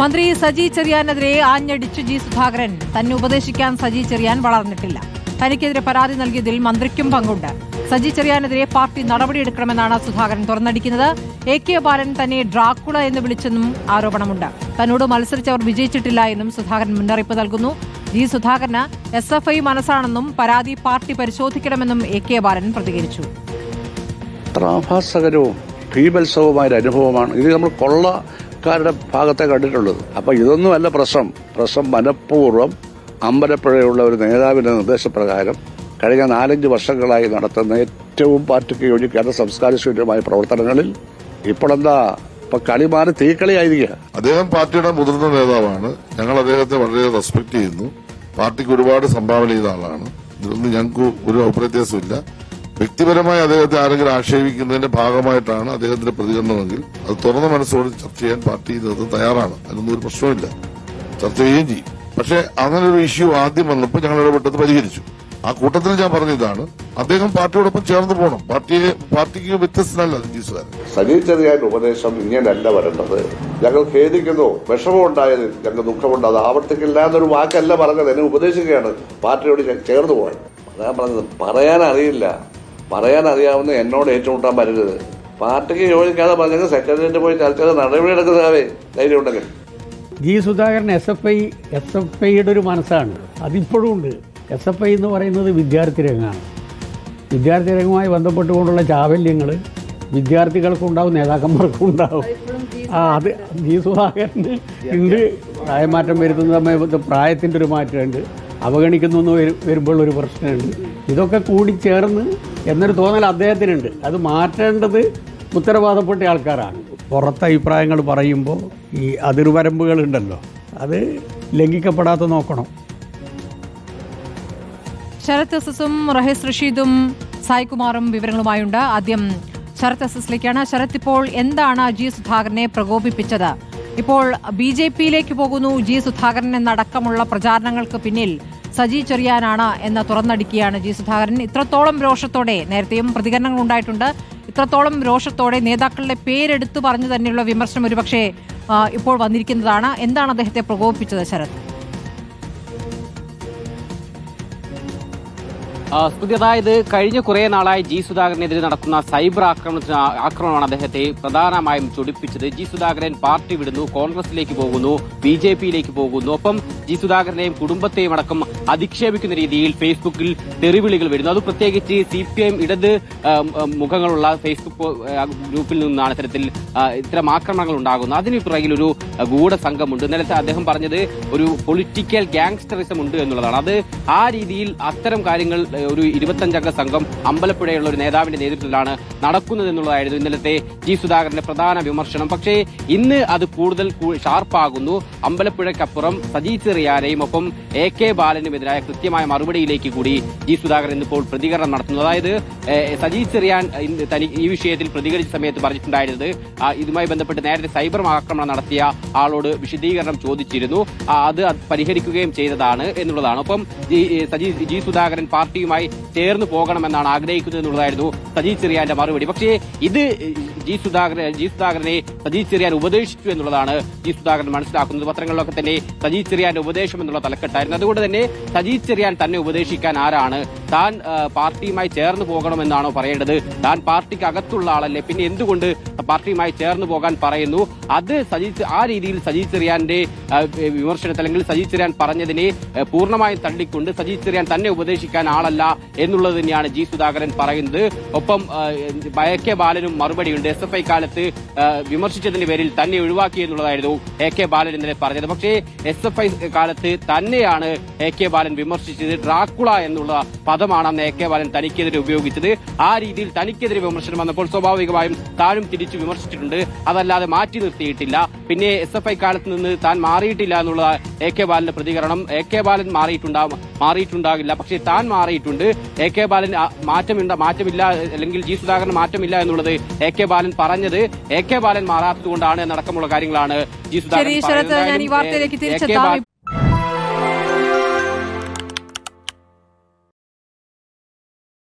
മന്ത്രി സജി ചെറിയാനെതിരെ ആഞ്ഞടിച്ചു ജി സുധാകരൻ. തന്നെ ഉപദേശിക്കാൻ സജി ചെറിയാൻ വളർന്നിട്ടില്ല. തനിക്കെതിരെ പരാതി നൽകിയതിൽ മന്ത്രിക്കും പങ്കുണ്ട്. സജി ചെറിയാനെതിരെ പാർട്ടി നടപടിയെടുക്കണമെന്നാണ് സുധാകരൻ തുറന്നടിക്കുന്നത്. എ കെ ബാലൻ തന്നെ ഡ്രാക്കുള എന്ന് വിളിച്ചെന്നും ആരോപണമുണ്ട്. തന്നോട് മത്സരിച്ചവർ വിജയിച്ചിട്ടില്ല എന്നും സുധാകരൻ മുന്നറിയിപ്പ് നൽകുന്നു. ജി സുധാകരന് എസ് എഫ് ഐ മനസ്സാണെന്നും പരാതി പാർട്ടി പരിശോധിക്കണമെന്നും എ കെ ബാലൻ പ്രതികരിച്ചു. ഒരു അനുഭവമാണ്. ഇത് നമ്മൾ കൊള്ളക്കാരുടെ ഭാഗത്തെ കണ്ടിട്ടുള്ളത്. അപ്പോൾ ഇതൊന്നുമല്ല പ്രശ്നം. പ്രശ്നം മനഃപൂർവം അമ്പലപ്പുഴയുള്ള ഒരു നേതാവിന്റെ നിർദ്ദേശപ്രകാരം കഴിഞ്ഞ നാലഞ്ച് വർഷങ്ങളായി നടത്തുന്ന ഏറ്റവും പാർട്ടിക്ക് യോജിക്കാത്ത സംസ്കാരശൂന്യമായ പ്രവർത്തനങ്ങളിൽ ഇപ്പോഴെന്താ ഇപ്പൊ കളി മാറി തീക്കളിയായിരിക്കുക. അദ്ദേഹം പാർട്ടിയുടെ മുതിർന്ന നേതാവാണ്. ഞങ്ങൾ അദ്ദേഹത്തെ വളരെ റെസ്പെക്ട് ചെയ്യുന്നു. പാർട്ടിക്ക് ഒരുപാട് സംഭാവന ചെയ്ത ആളാണ്. ഇതിലൊന്നും ഞങ്ങൾക്ക് ഒരു അഭിപ്രത്യാസമില്ല വ്യക്തിപരമായി അദ്ദേഹത്തെ ആരെങ്കിലും ആക്ഷേപിക്കുന്നതിന്റെ ഭാഗമായിട്ടാണ് അദ്ദേഹത്തിന്റെ പ്രതികരണമെങ്കിൽ അത് തുറന്ന മനസ്സോട് ചർച്ച ചെയ്യാൻ പാർട്ടി നേതൃത്വം തയ്യാറാണ്. അതിനൊന്നും ഒരു പ്രശ്നമില്ല ചർച്ച ചെയ്യുകയും ചെയ്യും. പക്ഷേ അങ്ങനെ ഒരു ഇഷ്യൂ ആദ്യം വന്നപ്പോൾ ഞങ്ങൾ ഇടപെട്ടത് പരിഹരിച്ചു. ആ കൂട്ടത്തിൽ ഞാൻ പറഞ്ഞതാണ് അദ്ദേഹം പാർട്ടിയോടൊപ്പം ചേർന്ന് പോകണം. പാർട്ടിയെ പാർട്ടിക്ക് വ്യത്യസ്തനല്ല സജീവ് ചെറിയ ഉപദേശം ഇങ്ങനെയല്ല വരേണ്ടത്. ഞങ്ങൾ ഖേദിക്കുന്നു. വിഷമമുണ്ടായതിൽ ഞങ്ങൾ ദുഃഖമുണ്ട്. അത് ആവർത്തിക്കില്ല എന്നൊരു വാക്കല്ല പറഞ്ഞത്. എന്നെ ഉപദേശിക്കുകയാണ്. പാർട്ടിയോട് ചേർന്ന് പോകാൻ. അതാ പറഞ്ഞത്. പറയാൻ അറിയില്ല പറയാൻ അറിയാവുന്ന എന്നോട് ഏറ്റുമുട്ടാൻ പറ്റരുത്. പാർട്ടിക്ക് യോജിക്കാതെ പറഞ്ഞെങ്കിൽ സെക്രട്ടേറിയറ്റ് പോയി ചർച്ച ചെയ്ത് നടപടിയെടുക്കുന്നതാവേ ധൈര്യം ഉണ്ടെങ്കിൽ. G Sudhakaran S F I S F ഐയുടെ ഒരു മനസ്സാണ്. അതിപ്പോഴും ഉണ്ട്. എസ് എഫ് ഐ എന്ന് പറയുന്നത് വിദ്യാർത്ഥി രംഗമാണ്. വിദ്യാർത്ഥി രംഗവുമായി ബന്ധപ്പെട്ടുകൊണ്ടുള്ള ചാവല്യങ്ങൾ വിദ്യാർത്ഥികൾക്കും ഉണ്ടാവും നേതാക്കന്മാർക്കും ഉണ്ടാവും. ആ അത് ജി സുധാകരൻ ഉണ്ട് പ്രായമാറ്റം വരുത്തുന്ന സമയത്ത് പ്രായത്തിന്റെ ഒരു മാറ്റമുണ്ട്. അവഗണിക്കുന്നു എന്ന് വരുമ്പോൾ ഒരു പ്രശ്നമുണ്ട്. ഇതൊക്കെ കൂടി ചേർന്ന് എന്നൊരു തോന്നൽ അദ്ദേഹത്തിനുണ്ട്. അത് മാറ്റേണ്ടത് ഉത്തരവാദപ്പെട്ട ആൾക്കാരാണ്. പുറത്ത് അഭിപ്രായങ്ങൾ പറയുമ്പോൾ ഈ അതിർവരമ്പുകളുണ്ടല്ലോ അത് ലംഘിക്കപ്പെടാത്ത നോക്കണം. ശരത് എസും റഹീസ് റഷീദും സായികുമാറും വിവരങ്ങളുമായുണ്ട്. ആദ്യം ശരത് എസിലേക്കാണ് ശരത് ഇപ്പോൾ എന്താണ് അജി സുധാകരനെ പ്രകോപിപ്പിച്ചത്? ഇപ്പോൾ ബി ജെ പിയിലേക്ക് പോകുന്നു ജി സുധാകരൻ എന്നടക്കമുള്ള പ്രചാരണങ്ങൾക്ക് പിന്നിൽ സജി ചെറിയാനാണ് എന്ന് തുറന്നടിക്കുകയാണ് ജി സുധാകരൻ. ഇത്രത്തോളം രോഷത്തോടെ നേരത്തെയും പ്രതികരണങ്ങൾ ഉണ്ടായിട്ടുണ്ട്. ഇത്രത്തോളം രോഷത്തോടെ നേതാക്കളുടെ പേരെടുത്തു പറഞ്ഞു തന്നെയുള്ള വിമർശനം ഒരുപക്ഷെ ഇപ്പോൾ വന്നിരിക്കുന്നതാണ്. എന്താണ് അദ്ദേഹത്തെ പ്രകോപിപ്പിച്ചത് ശരത്? സ്മൃതി അതായത് കഴിഞ്ഞ കുറെ നാളായി ജി സുധാകരനെതിരെ നടക്കുന്ന സൈബർ ആക്രമണത്തിന് ആക്രമണമാണ് അദ്ദേഹത്തെ പ്രധാനമായും ചൊടിപ്പിച്ചത്. ജി സുധാകരൻ പാർട്ടി വിടുന്നു കോൺഗ്രസിലേക്ക് പോകുന്നു ബി ജെ പിയിലേക്ക് പോകുന്നു. ഒപ്പം ജി സുധാകരനെയും കുടുംബത്തെയും അടക്കം അധിക്ഷേപിക്കുന്ന രീതിയിൽ ഫേസ്ബുക്കിൽ തെറിവിളികൾ വരുന്നു. അത് പ്രത്യേകിച്ച് സി പി എം ഇടത് മുഖങ്ങളുള്ള ഫേസ്ബുക്ക് ഗ്രൂപ്പിൽ നിന്നാണ് ഇത്തരത്തിൽ ഇത്തരം ആക്രമണങ്ങൾ ഉണ്ടാകുന്നത്. അതിന് പിറകിൽ ഒരു ഗൂഢസംഘമുണ്ട്. ഇന്നലത്തെ അദ്ദേഹം പറഞ്ഞത് ഒരു പൊളിറ്റിക്കൽ ഗാങ്സ്റ്ററിസം ഉണ്ട് എന്നുള്ളതാണ്. അത് ആ രീതിയിൽ അത്തരം കാര്യങ്ങൾ ഒരു ഇരുപത്തഞ്ചംഗ സംഘം അമ്പലപ്പുഴയുള്ള ഒരു നേതാവിന്റെ നേതൃത്വത്തിലാണ് നടക്കുന്നത് എന്നുള്ളതായിരുന്നു ഇന്നലത്തെ ജി സുധാകരന്റെ പ്രധാന വിമർശനം. പക്ഷേ ഇന്ന് അത് കൂടുതൽ ഷാർപ്പാകുന്നു. അമ്പലപ്പുഴയ്ക്കപ്പുറം സജി ചെറിയാനെയും ഒപ്പം എ കെ ബാലനുമെതിരായ കൃത്യമായ മറുപടിയിലേക്ക് കൂടി ജി സുധാകരൻ ഇന്നിപ്പോൾ പ്രതികരണം നടത്തുന്നു. അതായത് സജി ചെറിയാൻ ഈ വിഷയത്തിൽ പ്രതികരിച്ച സമയത്ത് പറഞ്ഞിട്ടുണ്ടായിരുന്നത് ഇതുമായി ബന്ധപ്പെട്ട് നേരത്തെ സൈബർ ആക്രമണം നടത്തിയ ആളോട് വിശദീകരണം ചോദിച്ചിരുന്നു. അത് പരിഹരിക്കുകയും ചെയ്തതാണ് എന്നുള്ളതാണ്. ഒപ്പം സജി ജി സുധാകരൻ പാർട്ടിയുമായി ചേർന്ന് പോകണമെന്നാണ് ആഗ്രഹിക്കുന്നത് എന്നുള്ളതായിരുന്നു സജി ചെറിയാന്റെ മറുപടി. പക്ഷേ ഇത് ജി സുധാകരൻ ജി സുധാകരനെ സജി ചെറിയാൻ ഉപദേശിച്ചു എന്നുള്ളതാണ് ജി സുധാകരൻ മനസ്സിലാക്കുന്നത്. പത്രങ്ങളിലൊക്കെ തന്നെ സജി ചെറിയാന്റെ ഉപദേശം എന്നുള്ള തലക്കെട്ടായിരുന്നു. അതുകൊണ്ട് തന്നെ സജി ചെറിയാൻ തന്നെ ഉപദേശിക്കാൻ ആരാണ് താൻ പാർട്ടിയുമായി ചേർന്ന് പോകണമെന്നാണോ പറയേണ്ടത്? താൻ പാർട്ടിക്ക് അകത്തുള്ള ആളല്ലേ? പിന്നെ എന്തുകൊണ്ട് പാർട്ടിയുമായി ചേർന്ന് പോകാൻ പറയുന്നു? അത് സജി ആ രീതിയിൽ സജി ചെറിയാന്റെ വിമർശനത്തിൽ അല്ലെങ്കിൽ സജി ചെറിയാൻ പറഞ്ഞതിനെ പൂർണമായും തള്ളിക്കൊണ്ട് സജി ചെറിയാൻ തന്നെ ഉപദേശിക്കാൻ ആളല്ല എന്നുള്ളത് തന്നെയാണ് ജി സുധാകരൻ പറയുന്നത്. ഒപ്പം എ ബാലനും മറുപടിയുണ്ട് എസ് എഫ് ഐ കാലത്ത് വിമർശിച്ചതിന്റെ പേരിൽ തന്നെ ഒഴിവാക്കി എന്നുള്ളതായിരുന്നു എ കെ ബാലൻ ഇന്നലെ പറഞ്ഞത്. പക്ഷേ എസ് എഫ് ഐ കാലത്ത് തന്നെയാണ് എ കെ ബാലൻ വിമർശിച്ചത്. ഡ്രാക്കുള എന്നുള്ള പദമാണ് അന്ന് എ കെ ബാലൻ തനിക്കെതിരെ ഉപയോഗിച്ചത്. ആ രീതിയിൽ തനിക്കെതിരെ വിമർശനം വന്നപ്പോൾ സ്വാഭാവികമായും താനും തിരിച്ചു വിമർശിച്ചിട്ടുണ്ട്. അതല്ലാതെ മാറ്റി നിർത്തിയിട്ടില്ല. പിന്നെ എസ് എഫ് ഐ കാലത്ത് നിന്ന് താൻ മാറിയിട്ടില്ല എന്നുള്ള എ കെ ബാലന്റെ പ്രതികരണം എ കെ ബാലൻ മാറിയിട്ടുണ്ടാവും മാറിയിട്ടുണ്ടാകില്ല. പക്ഷേ താൻ മാറിയിട്ടുണ്ട്. എ കെ ബാലൻ മാറ്റമുണ്ട മാറ്റമില്ല മാറ്റമില്ല അല്ലെങ്കിൽ ജി സുധാകരൻ മാറ്റമില്ല എന്നുള്ളത് എ കെ ബാലൻ പറഞ്ഞത്. എ കെ ബാലൻ മാറാത്തത് കൊണ്ടാണ് എന്നടക്കമുള്ള കാര്യങ്ങളാണ് ജി സുധാകരൻ